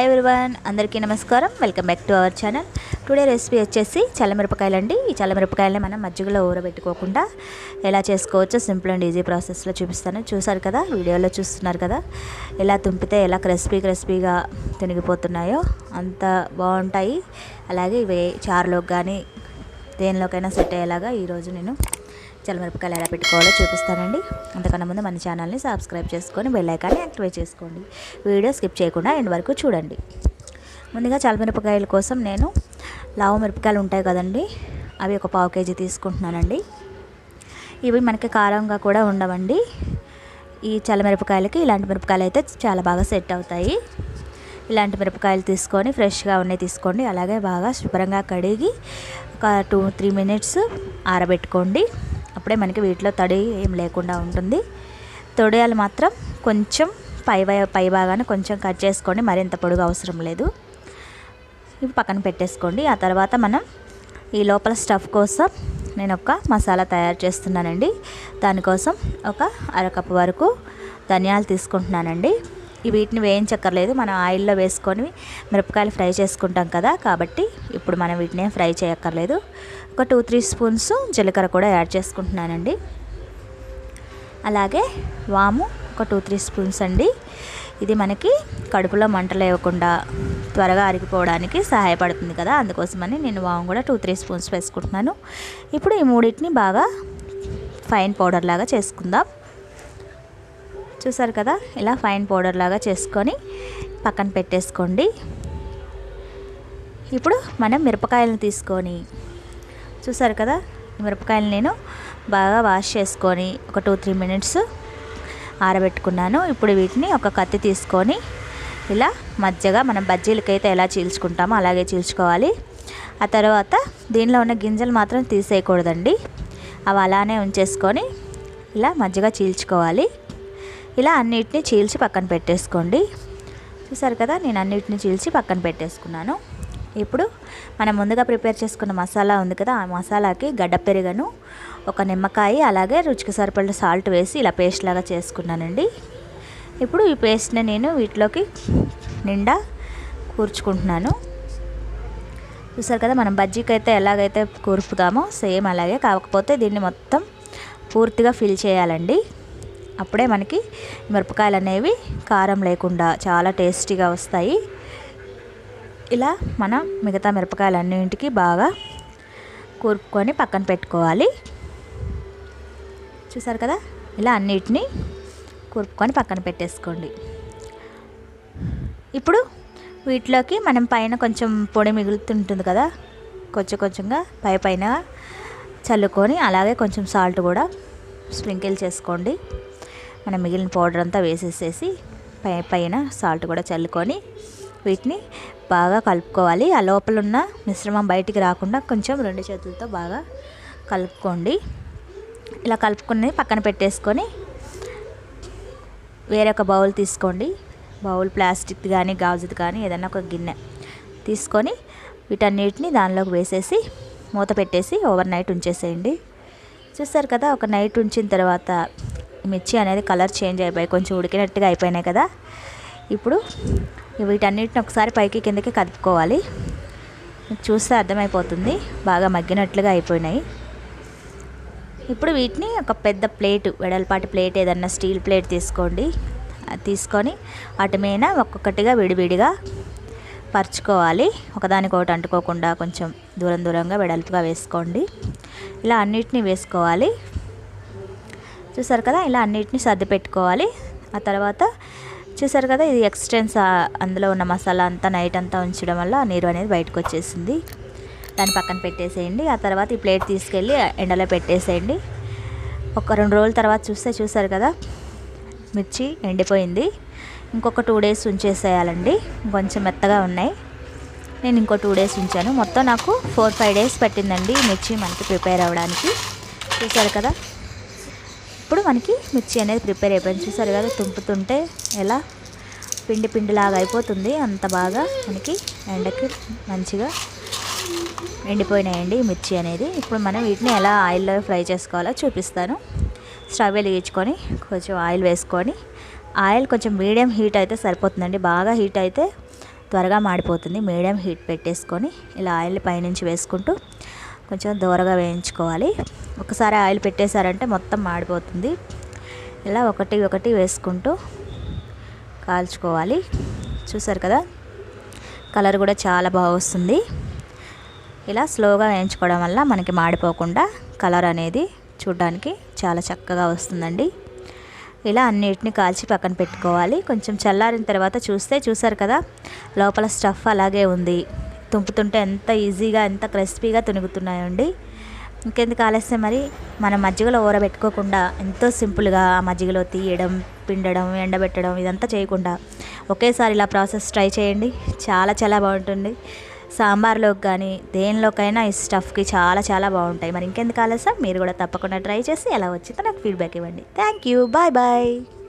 Hi everyone అందరికీ నమస్కారం. Welcome back to our channel today recipe వచ్చేసి చల్లమిరపకాయలు అండి ఈ చల్లమిరపకాయలని మనం మజ్జిగలో ఊరబెట్టుకోకుండా ఎలా చేసుకోవచ్చో సింపుల్ అండ్ ఈజీ ప్రాసెస్లో చూపిస్తాను. చూసారు కదా వీడియోలో చూస్తున్నారు కదా ఎలా తుంపితే ఎలా క్రిస్పీ క్రిస్పీగా తినిగిపోతున్నాయో అంత బాగుంటాయి. అలాగే ఇవి చారులోకి కానీ దేనిలోకైనా సెట్ అయ్యేలాగా ఈరోజు నేను చల్లమిరపకాయలు ఎలా పెట్టుకోవాలో చూపిస్తానండి. అంతకన్నా ముందు మన ఛానల్ని సబ్స్క్రైబ్ చేసుకొని బెల్లైకాన్ని యాక్టివేట్ చేసుకోండి. వీడియో స్కిప్ చేయకుండా ఎండ్ వరకు చూడండి. ముందుగా చల్లమిరపకాయల కోసం నేను లావు మిరపకాయలు ఉంటాయి కదండి అవి ఒక పావు కేజీ తీసుకుంటున్నానండి. ఇవి మనకి కారంగా కూడా ఉండవండి. ఈ చల్లమిరపకాయలకి ఇలాంటి మిరపకాయలు అయితే చాలా బాగా సెట్ అవుతాయి. ఇలాంటి మిరపకాయలు తీసుకొని ఫ్రెష్గా ఉన్నాయి తీసుకోండి. అలాగే బాగా శుభ్రంగా కడిగి ఒక టూ త్రీ మినిట్స్ ఆరబెట్టుకోండి. అప్పుడే మనకి వీటిలో తడి ఏం లేకుండా ఉంటుంది. తొడియాలు మాత్రం కొంచెం పై పై భాగాన్ని కొంచెం కట్ చేసుకోండి. మరింత పొడుగు అవసరం లేదు. ఇవి పక్కన పెట్టేసుకోండి. ఆ తర్వాత మనం ఈ లోపల స్టఫ్ కోసం నేను ఒక మసాలా తయారు చేస్తున్నానండి. దానికోసం ఒక అరకప్పు వరకు ధనియాలు తీసుకుంటున్నానండి. వీటిని వేయించక్కర్లేదు. మనం ఆయిల్లో వేసుకొని మిరపకాయలు ఫ్రై చేసుకుంటాం కదా. కాబట్టి ఇప్పుడు మనం వీటిని ఫ్రై చేయక్కర్లేదు. ఒక టూ త్రీ స్పూన్స్ జీలకర్ర కూడా యాడ్ చేసుకుంటున్నానండి. అలాగే వాము ఒక టూ త్రీ స్పూన్స్ అండి. ఇది మనకి కడుపులో మంటలు లేవకుండా త్వరగా అరిగిపోవడానికి సహాయపడుతుంది కదా. అందుకోసమని నేను వాము కూడా టూ త్రీ స్పూన్స్ వేసుకుంటున్నాను. ఇప్పుడు ఈ మూడింటిని బాగా ఫైన్ పౌడర్ లాగా చేసుకుందాం. చూసారు కదా? ఇలా ఫైన్ పౌడర్ లాగా చేసుకొని పక్కన పెట్టేసుకోండి. ఇప్పుడు మనం మిరపకాయలను తీసుకొని చూసారు కదా? మిరపకాయలు నేను బాగా వాష్ చేసుకొని ఒక టూ త్రీ మినిట్స్ ఆరబెట్టుకున్నాను. ఇప్పుడు వీటిని ఒక కత్తి తీసుకొని ఇలా మధ్యగా మనం బజ్జీలకైతే ఎలా చీల్చుకుంటామో అలాగే చీల్చుకోవాలి. ఆ తర్వాత దీనిలో ఉన్న గింజలు మాత్రం తీసేయకూడదండి. అవి అలానే ఉంచేసుకొని ఇలా మధ్యగా చీల్చుకోవాలి. ఇలా అన్నిటిని చీల్చి పక్కన పెట్టేసుకోండి. చూసారు కదా నేను అన్నిటిని చీల్చి పక్కన పెట్టేసుకున్నాను. ఇప్పుడు మనం ముందుగా ప్రిపేర్ చేసుకున్న మసాలా ఉంది కదా ఆ మసాలాకి గడ్డ పెరుగను ఒక నిమ్మకాయ అలాగే రుచికి సరిపడిన సాల్ట్ వేసి ఇలా పేస్ట్ లాగా చేసుకున్నానండి. ఇప్పుడు ఈ పేస్ట్ని నేను వీటిలోకి నిండా కూర్చుకుంటున్నాను. చూసారు కదా మనం బజ్జీకి అయితే ఎలాగైతే కూర్పుతామో సేమ్ అలాగే కాకపోతే దీన్ని మొత్తం పూర్తిగా ఫిల్ చేయాలండి. అప్పుడే మనకి మిరపకాయలు అనేవి కారం లేకుండా చాలా టేస్టీగా వస్తాయి. ఇలా మనం మిగతా మిరపకాయలన్నింటికి బాగా కూర్పుకొని పక్కన పెట్టుకోవాలి. చూసారు కదా? ఇలా అన్నిటిని కూర్పుకొని పక్కన పెట్టేసుకోండి. ఇప్పుడు వీటిలోకి మనం పైన కొంచెం పొడి మిగులుతుంటుంది కదా? కొంచెం కొంచెంగా పై పైన చల్లుకొని అలాగే కొంచెం సాల్ట్ కూడా స్ప్రింకిల్ చేసుకోండి. మనం మిగిలిన పౌడర్ అంతా వేసేసేసి పై పైన సాల్ట్ కూడా చల్లుకొని వీటిని బాగా కలుపుకోవాలి. ఆ లోపల ఉన్న మిశ్రమం బయటికి రాకుండా కొంచెం రెండు చేతులతో బాగా కలుపుకోండి. ఇలా కలుపుకుని పక్కన పెట్టేసుకొని వేరొక బౌల్ తీసుకోండి. బౌల్ ప్లాస్టిక్ కానీ గాజుది కానీ ఏదైనా ఒక గిన్నె తీసుకొని వీటన్నిటిని దానిలోకి వేసేసి మూత పెట్టేసి ఓవర్ నైట్ ఉంచేసేయండి. చూస్తారు కదా ఒక నైట్ ఉంచిన తర్వాత మిర్చి అనేది కలర్ చేంజ్ అయిపోయి కొంచెం ఉడికినట్టుగా అయిపోయినాయి కదా. ఇప్పుడు వీటన్నిటిని ఒకసారి పైకి కిందకి కదుపుకోవాలి. చూస్తే అర్థమైపోతుంది. బాగా మగ్గినట్లుగా అయిపోయినాయి. ఇప్పుడు వీటిని ఒక పెద్ద ప్లేట్ వెడల్పాటి ప్లేట్ ఏదన్నా స్టీల్ ప్లేట్ తీసుకోండి. తీసుకొని వాటి మీద ఒక్కొక్కటిగా విడివిడిగా పరుచుకోవాలి. ఒకదానికొకటి అంటుకోకుండా కొంచెం దూరం దూరంగా వెడల్పుగా వేసుకోండి. ఇలా అన్నిటినీ వేసుకోవాలి. చూసారు కదా ఇలా అన్నిటిని సర్ది పెట్టుకోవాలి ఆ తర్వాత చూసారు కదా ఇది ఎక్స్టెన్స్ అందులో ఉన్న మసాలా అంతా నైట్ అంతా ఉంచడం వల్ల నీరు అనేది బయటకు వచ్చేసింది దాన్ని పక్కన పెట్టేసేయండి. ఆ తర్వాత ఈ ప్లేట్ తీసుకెళ్ళి ఎండలో పెట్టేసేయండి. ఒక రెండు రోజుల తర్వాత చూస్తే చూసారు కదా మిర్చి ఎండిపోయింది. ఇంకొక టూ డేస్ ఉంచేసేయాలండి. కొంచెం మెత్తగా ఉన్నాయి. నేను ఇంకో టూ డేస్ ఉంచాను. మొత్తం నాకు ఫోర్ ఫైవ్ డేస్ పట్టిందండి మిర్చి మనకి ప్రిపేర్ అవ్వడానికి. చూసారు కదా ఇప్పుడు మనకి మిర్చి అనేది ప్రిపేర్ అయిపోయింది. చూసారు కదా తుంపుతుంటే ఎలా పిండి పిండిలాగా అయిపోతుంది. అంత బాగా మనకి ఎండకి మంచిగా ఎండిపోయినాయండి మిర్చి అనేది. ఇప్పుడు మనం వీటిని ఎలా ఆయిల్లో ఫ్రై చేసుకోవాలో చూపిస్తాను. స్టవ్ వెలిగించుకొని కొంచెం ఆయిల్ వేసుకొని ఆయిల్ కొంచెం మీడియం హీట్ అయితే సరిపోతుందండి. బాగా హీట్ అయితే త్వరగా మాడిపోతుంది. మీడియం హీట్ పెట్టేసుకొని ఇలా ఆయిల్ పైనుంచి వేసుకుంటూ కొంచెం దూరగా వేయించుకోవాలి. ఒకసారి ఆయిల్ పెట్టేశారంటే మొత్తం మాడిపోతుంది. ఇలా ఒకటి ఒకటి వేసుకుంటూ కాల్చుకోవాలి. చూసారు కదా? కలర్ కూడా చాలా బాగా వస్తుంది. ఇలా స్లోగా వేయించుకోవడం వల్ల మనకి మాడిపోకుండా కలర్ అనేది చూడడానికి చాలా చక్కగా వస్తుందండి. ఇలా అన్నిటిని కాల్చి పక్కన పెట్టుకోవాలి. కొంచెం చల్లారిన తర్వాత చూస్తే చూసారు కదా? లోపల స్టఫ్ అలాగే ఉంది. తుంపుతుంటే ఎంత ఈజీగా ఎంత క్రిస్పీగా తునుగుతున్నాయండి. ఇంకెందుకు ఆలస్యం మరి? మనం మజ్జిగలో ఊరబెట్టుకోకుండా ఎంతో సింపుల్గా ఆ మజ్జిగలో తీయడం పిండడం ఎండబెట్టడం ఇదంతా చేయకుండా ఒకేసారి ఇలా ప్రాసెస్ ట్రై చేయండి. చాలా చాలా బాగుంటుంది. సాంబార్లోకి కానీ దేనిలోకైనా ఈ స్టఫ్కి చాలా చాలా బాగుంటాయి. మరి ఇంకెందుకు ఆలస్యం? మీరు కూడా తప్పకుండా ట్రై చేసి ఎలా వచ్చిందో నాకు ఫీడ్బ్యాక్ ఇవ్వండి. Thank you. Bye bye.